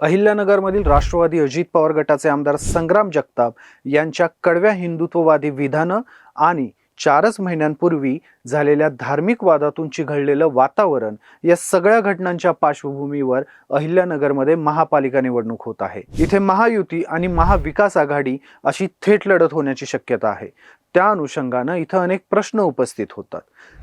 अहिल्यानगरमधील राष्ट्रवादी अजित पवार गटाचे आमदार संग्राम जगताप यांच्या कडव्या हिंदुत्ववादी विधानं आणि चारच महिन्यांपूर्वी झालेल्या धार्मिक वादातून चिघळलेलं वातावरण या सगळ्या घटनांच्या पार्श्वभूमीवर अहिल्यानगरमध्ये महापालिका निवडणूक होत आहे. इथे महायुती आणि महाविकास आघाडी अशी थेट लढत होण्याची शक्यता आहे. त्या अनुषंगानं इथं अनेक प्रश्न उपस्थित होतात.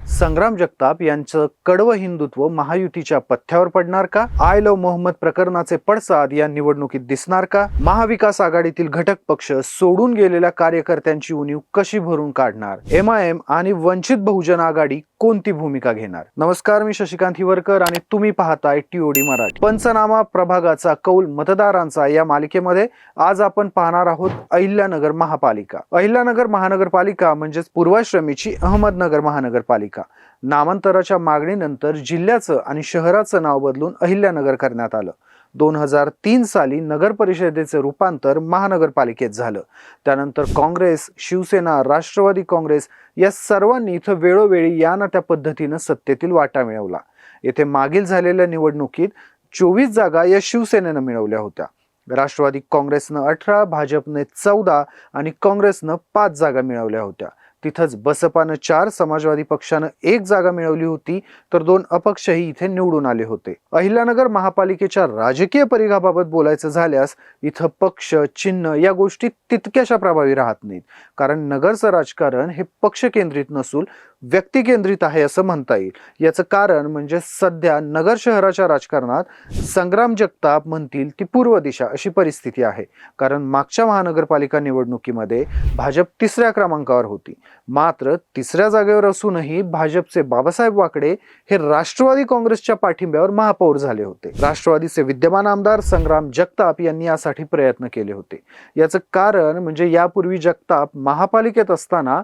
संग्राम जगताप यांचं कडवं हिंदुत्व महायुतीच्या पथ्यावर पडणार का? आय लव मोहम्मद प्रकरणाचे पडसाद या निवडणुकीत दिसणार का? महाविकास आघाडीतील घटक पक्ष सोडून गेलेल्या कार्यकर्त्यांची उणीव कशी भरून काढणार? एम आय एम आणि वंचित बहुजन आघाडी कोणती भूमिका घेणार? नमस्कार मी शशिकांत हिवरकर आणि तुम्ही पाहताय टीओडी मराठी. पंचनामा प्रभागाचा कौल मतदारांचा या मालिकेमध्ये आज आपण पाहणार आहोत अहिल्यानगर महापालिका. अहिल्यानगर महानगरपालिका म्हणजेच पूर्वाश्रमीची अहमदनगर महानगरपालिका. नामांतराच्या मागणीनंतर जिल्ह्याचं आणि शहराचं नाव बदलून अहिल्यानगर करण्यात आलं. दोन हजार तीन साली नगर परिषदेचे रूपांतर महानगरपालिकेत झालं. त्यानंतर काँग्रेस शिवसेना राष्ट्रवादी काँग्रेस या सर्वांनी इथं वेळोवेळी या ना त्या पद्धतीनं सत्तेतील वाटा मिळवला. येथे मागील झालेल्या निवडणुकीत चोवीस जागा या शिवसेनेनं मिळवल्या होत्या. राष्ट्रवादी काँग्रेसनं अठरा भाजपने चौदा आणि काँग्रेसनं पाच जागा मिळवल्या होत्या. तिथंच बसपानं चार समाजवादी पक्षानं एक जागा मिळवली होती तर दोन अपक्षही इथे निवडून आले होते. अहिल्यानगर महापालिकेच्या राजकीय परिघाबाबत बोलायचं झाल्यास इथं पक्ष चिन्ह या गोष्टी तितक्याशा प्रभावी राहत नाहीत. कारण नगरचं राजकारण हे पक्ष केंद्रित नसून व्यक्ती केंद्रित आहे असं म्हणता येईल. याचं कारण म्हणजे सध्या नगर शहराच्या राजकारणात संग्राम जगताप म्हणतील ती पूर्व दिशा अशी परिस्थिती आहे. कारण मागच्या महानगरपालिका निवडणुकीमध्ये भाजप तिसऱ्या क्रमांकावर होती. मात्र तिसऱ्या जागेवर असूनही भाजपचे बाबासाहेब वाकडे हे राष्ट्रवादी काँग्रेसच्या पाठिंब्यावर महापौर झाले होते. राष्ट्रवादीचे विद्यमान आमदार संग्राम जगताप यांनी यासाठी प्रयत्न केले होते. याचं कारण म्हणजे यापूर्वी जगताप महापालिकेत असताना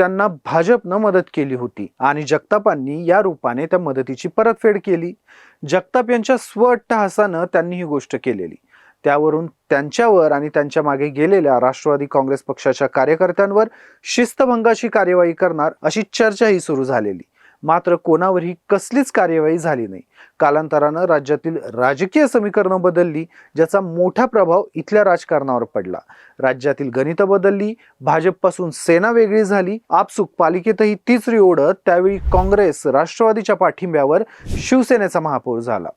त्यांना भाजपनं मदत केली होती आणि जगतापांनी या रूपाने त्या मदतीची परतफेड केली. जगताप यांच्या स्वअट्टहासानं त्यांनी ही गोष्ट केलेली. त्यावरून त्यांच्यावर आणि त्यांच्या मागे गेलेल्या राष्ट्रवादी काँग्रेस पक्षाच्या कार्यकर्त्यांवर शिस्तभंगाची कार्यवाही करणार अशी चर्चाही सुरू झालेली. मात्र कोणावरही कसलीच कार्यवाही झाली नाही. कालांतरानं राज्यातील राजकीय समीकरणं बदलली ज्याचा मोठा प्रभाव इथल्या राजकारणावर पडला. राज्यातील गणितं बदलली भाजपपासून सेना वेगळी झाली आपसुक पालिकेतही तिसरी ओढत त्यावेळी काँग्रेस राष्ट्रवादीच्या पाठिंब्यावर शिवसेनेचा महापौर झाला.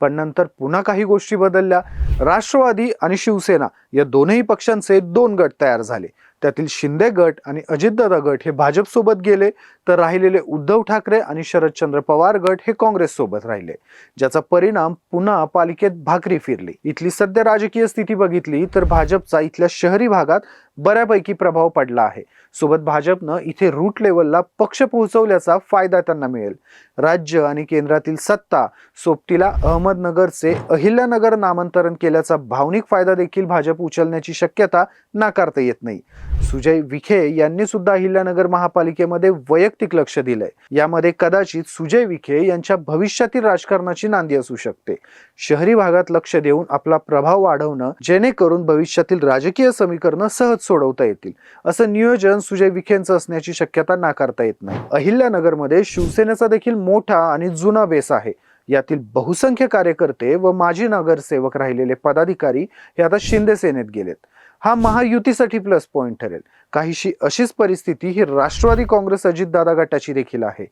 पण नंतर पुन्हा काही गोष्टी बदलल्या. राष्ट्रवादी आणि शिवसेना या दोनही पक्षांचे दोन गट तयार झाले. त्यातील शिंदे गट आणि अजितदादा गट हे भाजपसोबत गेले. तर राहिलेले उद्धव ठाकरे आणि शरदचंद्र पवार गट हे काँग्रेस सोबत राहिले. ज्याचा परिणाम पुन्हा पालिकेत भाकरी फिरली. इथली सध्या राजकीय स्थिती बघितली तर भाजपचा इथल्या शहरी भागात बऱ्यापैकी प्रभाव पडला आहे. सोबत भाजपनं इथे रूट लेवलला पक्ष पोहोचवल्याचा फायदा त्यांना मिळेल. राज्य आणि केंद्रातील सत्ता सोबतीला अहमदनगरचे अहिल्यानगर नामांतरण केल्याचा भावनिक फायदा देखील भाजप उचलण्याची शक्यता नाकारता येत नाही. सुजय विखे यांनी सुद्धा अहिल्यानगर महापालिकेमध्ये वैयक्तिक वैयक्तिक लक्ष दिलंय. यामध्ये कदाचित सुजय विखे यांच्या भविष्यातील राजकारणाची नांदी असू शकते. शहरी भागात लक्ष देऊन आपला प्रभाव वाढवणं जेणेकरून भविष्यातील राजकीय समीकरणं सहज सोडवता येतील. असं नियोजन सुजय विखेंचं असण्याची शक्यता नाकारता येत नाही. अहिल्यानगरमध्ये शिवसेनेचा देखील मोठा आणि जुना बेस आहे. यातील बहुसंख्य कार्यकर्ते व माजी नगरसेवक राहिलेले पदाधिकारी हे आता शिंदे सेनेत गेलेत. हा महायुतीसाठी प्लस पॉईंट ठरेल. काहीशी अशीच परिस्थिती ही राष्ट्रवादी काँग्रेस अजितदादा गटाची देखील आहे.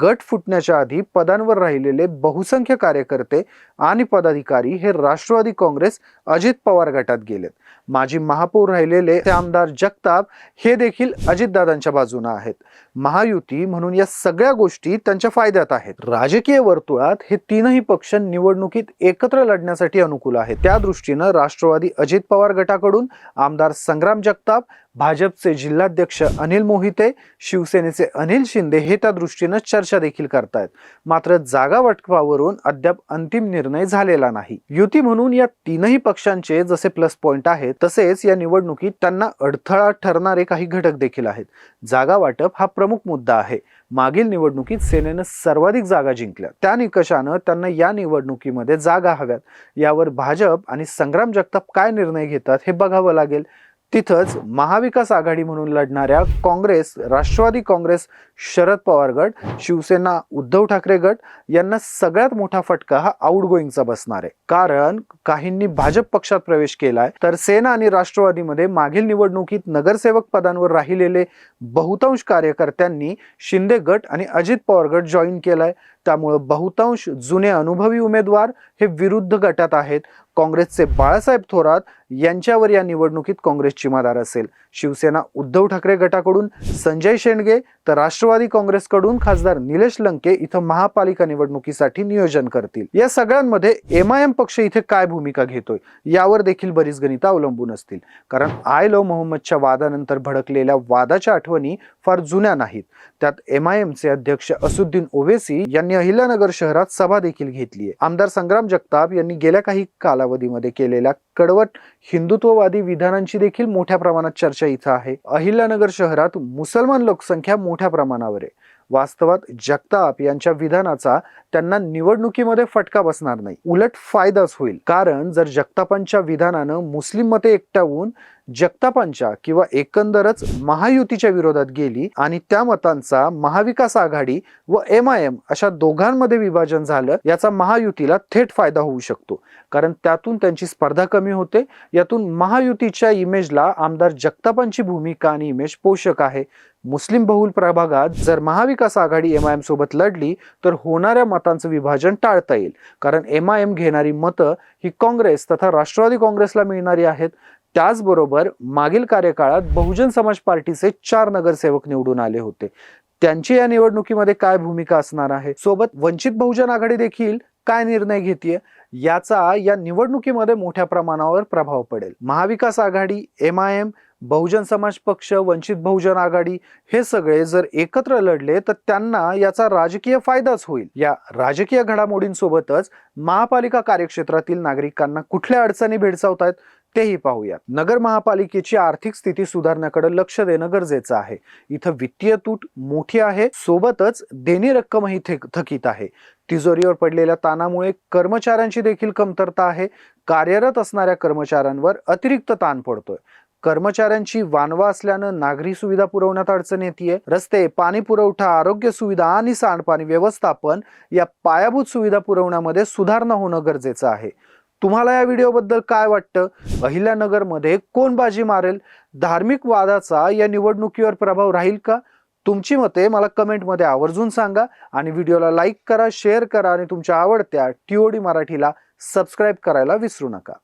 गट फुटण्याच्या आधी पदांवर राहिलेले बहुसंख्य कार्यकर्ते आणि पदाधिकारी हे राष्ट्रवादी काँग्रेस अजित पवार गटात गेलेत. माजी महापौर राहिलेले ते आमदार जगताप हे देखील अजितदादांच्या बाजूने आहेत. महायुती म्हणून या सगळ्या गोष्टी त्यांच्या फायद्यात आहेत. राजकीय वर्तुळात हे तीनही पक्ष निवडणुकीत एकत्र लढण्यासाठी अनुकूल आहेत. त्या दृष्टीनं राष्ट्रवादी अजित पवार गटाकडून आमदार संग्राम जगताप भाजपचे जिल्हाध्यक्ष अनिल मोहिते शिवसेनेचे अनिल शिंदे हे त्या दृष्टीनं चर्चा देखील करतायत. मात्र जागा वाटपावरून अद्याप अंतिम निर्णय झालेला नाही. युती म्हणून या तीनही पक्षांचे जसे प्लस पॉइंट आहेत तसेच या निवडणुकीत त्यांना अडथळा ठरणारे काही घटक देखील आहेत. जागा वाटप हा प्रमुख मुद्दा आहे. मागील निवडणुकीत सेनेनं सर्वाधिक जागा जिंकल्या. त्या निकषानं त्यांना या निवडणुकीमध्ये जागा हव्यात. यावर भाजप आणि संग्राम जगताप काय निर्णय घेतात हे बघावं लागेल. तिथंच महाविकास आघाडी म्हणून लढणाऱ्या काँग्रेस राष्ट्रवादी काँग्रेस शरद पवार गट शिवसेना उद्धव ठाकरे गट यांना सगळ्यात मोठा फटका हा आउटगोईंगचा बसणार आहे. कारण काहींनी भाजप पक्षात प्रवेश केलाय तर सेना आणि राष्ट्रवादीमध्ये मागील निवडणुकीत नगरसेवक पदांवर राहिलेले बहुतांश कार्यकर्त्यांनी शिंदे गट आणि अजित पवार गट जॉईन केलाय. त्यामुळं बहुतांश जुने अनुभवी उमेदवार हे विरुद्ध गटात आहेत. काँग्रेसचे बाळासाहेब थोरात यांच्यावर या निवडणुकीत काँग्रेसची मदार असेल. शिवसेना उद्धव ठाकरे गटाकडून संजय शेंडगे तर राष्ट्रवादी काँग्रेसकडून खासदार निलेश लंके इथं महापालिका निवडणुकीसाठी नियोजन करतील. या सगळ्यांमध्ये एम आय एम पक्ष इथे काय भूमिका घेतोय यावर देखील बरीच गणिता अवलंबून असतील. कारण आय लव मोहम्मदच्या वादानंतर भडकलेल्या वादाच्या आठवणी फार जुन्या नाहीत. त्यात एम आय एमचे अध्यक्ष असुद्दीन ओवेसी यांनी अहिल्यानगर शहरात सभा देखील घेतली आहे आमदार संग्राम जगताप यांनी गेल्या काही कालावधीमध्ये केलेल्या कडवट हिंदुत्ववादी विधानांची देखील मोठ्या प्रमाणात चर्चा इथं आहे. अहिल्यानगर शहरात मुसलमान लोकसंख्या मोठ्या प्रमाणावर आहे. वास्तवात जगताप यांच्या विधानाचा त्यांना निवडणुकीमध्ये फटका बसणार नाही. उलट फायदाच होईल. कारण जर जगतापांच्या विधानानं मुस्लिम मते एकटावून जगतापांच्या किंवा एकंदरच महायुतीच्या विरोधात गेली आणि त्या मतांचा महाविकास आघाडी व एम आय एम अशा दोघांमध्ये विभाजन झालं याचा महायुतीला थेट फायदा होऊ शकतो. कारण त्यातून त्यांची स्पर्धा कमी होते यातून महायुतीच्या इमेजला आमदार जगतापांची भूमिका आणि इमेज पोषक आहे. मुस्लिम बहुल प्रभागात जर Mahavikas Aghadi M I M सोबत लढली तर होणाऱ्या मतांचं विभाजन टाळता येईल. कारण एम आय एम घेणारी मतं ही काँग्रेस तथा राष्ट्रवादी काँग्रेसला मिळणारी आहेत. त्याचबरोबर मागील कार्यकाळात बहुजन समाज पार्टीचे चार नगरसेवक निवडून आले होते. त्यांची या निवडणुकीमध्ये काय भूमिका असणार आहे? सोबत वंचित बहुजन आघाडी देखील काय निर्णय घेतीये? याचा या निवडणुकीमध्ये मोठ्या प्रमाणावर प्रभाव पडेल. Mahavikas Aghadi M I M Bahujan Samaj Paksha Vanchit बहुजन आघाडी हे सगळे जर एकत्र लढले तर त्यांना याचा राजकीय फायदाच होईल. या राजकीय घडामोडींसोबतच महापालिका कार्यक्षेत्रातील नागरिकांना कुठल्या अडचणी भेडसावत आहेत तेही पाहूयात. नगर महापालिकेची आर्थिक स्थिती सुधारण्याकडे लक्ष देणं गरजेचं आहे. इथं वित्तीय तूट मोठी आहे सोबतच देणी रक्कमही थकीत आहे. तिजोरीवर पडलेल्या ताणामुळे कर्मचाऱ्यांची देखील कमतरता आहे. कार्यरत असणाऱ्या कर्मचाऱ्यांवर अतिरिक्त ताण पडतोय. कर्मचाऱ्यांची वानवा असल्यानं नागरी सुविधा पुरवण्यात अडचण येते रस्ते पाणी पुरवठा आरोग्य सुविधा आणि सांडपाणी व्यवस्थापन या पायाभूत सुविधा पुरवण्यामध्ये सुधारणा होणं गरजेचं आहे. तुम्हाला या व्हिडिओबद्दल काय वाटतं? अहिल्यानगरमध्ये कोण बाजी मारेल? धार्मिक वादाचा या निवडणुकीवर प्रभाव राहील का? तुमची मते मला कमेंटमध्ये आवर्जून सांगा आणि व्हिडिओला लाईक करा शेअर करा आणि तुमच्या आवडत्या टीओडी मराठीला सबस्क्राईब करायला विसरू नका.